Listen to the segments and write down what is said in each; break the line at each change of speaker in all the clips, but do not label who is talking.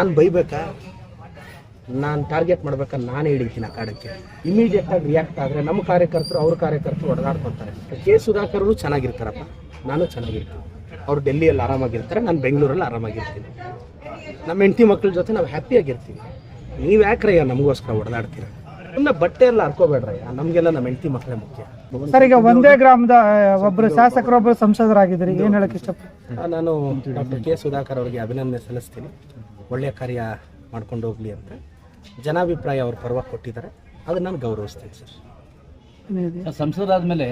ನಾನು ಬೈಬೇಕಾ? ನಾನು ಟಾರ್ಗೆಟ್ ಮಾಡ್ಬೇಕಾ? ನಾನೇ ಹಿಡಿತೀನಿ ಆ ಕಾಡಕ್ಕೆ. ಇಮಿಡಿಯೇಟ್ ಆಗಿ ರಿಯಾಕ್ಟ್ ಆದರೆ ನಮ್ಮ ಕಾರ್ಯಕರ್ತರು, ಅವ್ರ ಕಾರ್ಯಕರ್ತರು ಹೊಡೆದಾಡ್ಕೊತಾರೆ ಕೆ. ಸುಧಾಕರ್ ಚೆನ್ನಾಗಿರ್ತಾರಪ್ಪ. ನಾನು ಚೆನ್ನಾಗಿರ್ತೀನಿ. ಅವ್ರು ಡೆಲ್ಲಿಯಲ್ಲಿ ಆರಾಮಾಗಿರ್ತಾರೆ, ನಾನು ಬೆಂಗಳೂರಲ್ಲಿ ಆರಾಮಾಗಿರ್ತೀನಿ. ನಮ್ಮ ಹೆಂಡತಿ ಮಕ್ಕಳ ಜೊತೆ ನಾವು ಹ್ಯಾಪಿಯಾಗಿರ್ತೀವಿ ನೀವು ಯಾಕ್ರಯ್ಯ ನಮಗೋಸ್ಕರ ಹೊಡೆದಾಡ್ತೀರ ಸುಮ್ಮನೆ ಬಟ್ಟೆ ಎಲ್ಲ ಹರ್ಕೋಬೇಡ್ರಯ್ಯ ನಮಗೆಲ್ಲ ನಮ್ಮ ಹೆಂಡತಿ ಮಕ್ಕಳೇ ಮುಖ್ಯ.
ಸರ್ ಈಗ ಒಂದೇ ಗ್ರಾಮದ ಒಬ್ಬರು ಶಾಸಕರು ಒಬ್ಬರು ಸಂಸದರಾಗಿದ್ದೀರಿ. ಏನ್ ಹೇಳಕ್
ಇಷ್ಟ ನಾನು ಡಾಕ್ಟರ್ ಕೆ ಸುಧಾಕರ್ ಅವರಿಗೆ ಅಭಿನಂದನೆ ಸಲ್ಲಿಸ್ತೀನಿ. ಒಳ್ಳೆಯ ಕಾರ್ಯ ಮಾಡ್ಕೊಂಡು ಹೋಗ್ಲಿ ಅಂತ. ಜನಾಭಿಪ್ರಾಯ ಅವ್ರ ಪರವಾಗಿ ಕೊಟ್ಟಿದ್ದಾರೆ. ಅದನ್ನ ನಾನು ಗೌರವಿಸ್ತೀನಿ ಸರ್.
ಸಂಸದರಾದ್ಮೇಲೆ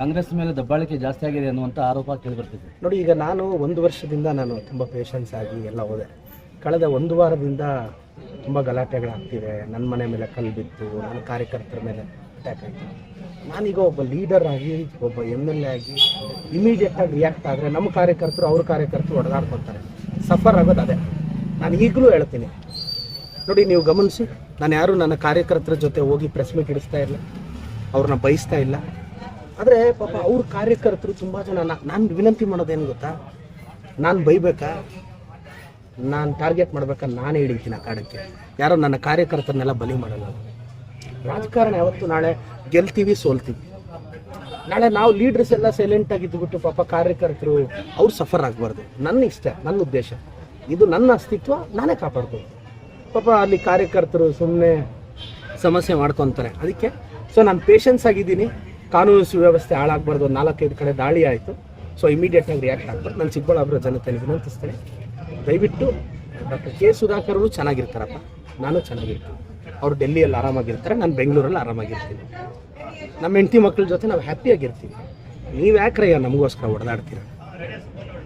ಕಾಂಗ್ರೆಸ್ ಮೇಲೆ ದಬ್ಬಾಳಿಕೆ ಜಾಸ್ತಿ ಆಗಿದೆ ಅನ್ನುವಂಥ ಆರೋಪ ಕೇಳಿಬರ್ತಿದೆ
ನೋಡಿ ಈಗ ನಾನು ಒಂದು ವರ್ಷದಿಂದ ನಾನು ತುಂಬ ಪೇಷನ್ಸ್ ಆಗಿ ಎಲ್ಲ ಹೋದೆ. ಕಳೆದ ಒಂದು ವಾರದಿಂದ ತುಂಬ ಗಲಾಟೆಗಳಾಗ್ತಿದೆ ನನ್ನ ಮನೆ ಮೇಲೆ ಕಲ್ಲು ಬಿತ್ತು ನನ್ನ ಕಾರ್ಯಕರ್ತರ ಮೇಲೆ ಅಟ್ಯಾಕ್ ಆಯಿತು. ನಾನೀಗ ಒಬ್ಬ ಲೀಡರ್ ಆಗಿ, ಒಬ್ಬ ಎಂ ಎಲ್ ಎ ಆಗಿ ಇಮಿಡಿಯೇಟ್ ಆಗಿ ರಿಯಾಕ್ಟ್ ಆದರೆ ನಮ್ಮ ಕಾರ್ಯಕರ್ತರು ಅವ್ರ ಕಾರ್ಯಕರ್ತರು ಹೊಡೆದಾಡ್ಕೊತಾರೆ ಸಫರ್ ಆಗೋದು ಅದೇ. ನಾನು ಈಗಲೂ ಹೇಳ್ತೀನಿ. ನೋಡಿ, ನೀವು ಗಮನಿಸಿ, ನಾನು ಯಾರು ನನ್ನ ಕಾರ್ಯಕರ್ತರ ಜೊತೆ ಹೋಗಿ ಪ್ರೆಸ್ ಮೀಟ್ ಇಡಿಸ್ತಾ ಇಲ್ಲ. ಅವ್ರನ್ನ ಬಯಸ್ತಾ ಇಲ್ಲ. ಆದರೆ ಪಾಪ ಅವ್ರ ಕಾರ್ಯಕರ್ತರು ತುಂಬ ಜನ ನಾನು ವಿನಂತಿ ಮಾಡೋದೇನು ಗೊತ್ತಾ? ನಾನು ಬೈಬೇಕಾ? ನಾನು ಟಾರ್ಗೆಟ್ ಮಾಡ್ಬೇಕಾದ್ರೆ ನಾನೇ ಹಿಡಿತೀನಿ ಆ ಕಾಡಕ್ಕೆ. ಯಾರೋ ನನ್ನ ಕಾರ್ಯಕರ್ತರನ್ನೆಲ್ಲ ಬಲಿ ಮಾಡಲ್ಲ. ರಾಜಕಾರಣ ಯಾವತ್ತು ನಾಳೆ ಗೆಲ್ತೀವಿ, ಸೋಲ್ತೀವಿ. ನಾಳೆ ನಾವು ಲೀಡರ್ಸ್ ಎಲ್ಲ ಸೈಲೆಂಟ್ ಆಗಿದ್ದುಬಿಟ್ಟು ಪಾಪ ಕಾರ್ಯಕರ್ತರು ಅವ್ರು ಸಫರ್ ಆಗಬಾರ್ದು. ನನ್ನ ಇಷ್ಟ, ನನ್ನ ಉದ್ದೇಶ. ಇದು ನನ್ನ ಅಸ್ತಿತ್ವ, ನಾನೇ ಕಾಪಾಡ್ಕೊಳ್ತೀನಿ ಪಾಪ ಅಲ್ಲಿ ಕಾರ್ಯಕರ್ತರು ಸುಮ್ಮನೆ ಸಮಸ್ಯೆ ಮಾಡ್ಕೊತಾರೆ. ಅದಕ್ಕೆ ಸೊ ನಾನು ಪೇಷನ್ಸ್ ಆಗಿದ್ದೀನಿ. ಕಾನೂನು ಸುವ್ಯವಸ್ಥೆ ಹಾಳಾಗಬಾರ್ದು. ನಾಲ್ಕೈದು ಕಡೆ ದಾಳಿ ಆಯಿತು. ಸೊ ಇಮಿಡಿಯೇಟ್ ಆಗಿ ರಿಯಾಕ್ಟ್ ಆಗ್ಬಾರ್ದು. ನಾನು ಚಿಕ್ಕಬಳ್ಳಾಪುರ ಜನತೆಯಲ್ಲಿ ವಿನಂತಿಸ್ತೇನೆ. ದಯವಿಟ್ಟು ಡಾಕ್ಟರ್ ಕೆ ಸುಧಾಕರ್ ಅವರು ಚೆನ್ನಾಗಿರ್ತಾರಪ್ಪ. ನಾನು ಚೆನ್ನಾಗಿರ್ತೀನಿ. ಅವ್ರು ಡೆಲ್ಲಿಯಲ್ಲಿ ಆರಾಮಾಗಿರ್ತಾರೆ, ನಾನು ಬೆಂಗಳೂರಲ್ಲಿ ಆರಾಮಾಗಿರ್ತೀನಿ. ನಮ್ಮ ಹೆಂಡತಿ ಮಕ್ಕಳ ಜೊತೆ ನಾವು ಹ್ಯಾಪಿಯಾಗಿರ್ತೀವಿ ನೀವು ಯಾಕ್ರಯ್ಯ ನಮಗೋಸ್ಕರ ಹೊಡೆದಾಡ್ತೀರ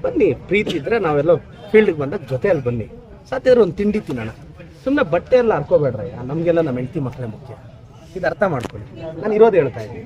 ಬನ್ನಿ, ಪ್ರೀತಿ ಇದ್ದರೆ ನಾವೆಲ್ಲ ಫೀಲ್ಡ್ಗೆ ಬಂದಾಗ ಜೊತೆಯಲ್ಲಿ ಬನ್ನಿ. ಸಾಧ್ಯ ಒಂದು ತಿಂಡಿ ತಿನ್ನೋಣ. ಸುಮ್ಮನೆ ಬಟ್ಟೆ ಎಲ್ಲ ಹರ್ಕೋಬೇಡ್ರಯ್ಯ. ನಮಗೆಲ್ಲ ನಮ್ಮ ಹೆಂಡತಿ ಮಕ್ಕಳೇ ಮುಖ್ಯ. ಇದು ಅರ್ಥ ಮಾಡ್ಕೊಳ್ಳಿ. ನಾನು ಇರೋದು ಹೇಳ್ತಾ ಇದ್ದೀನಿ.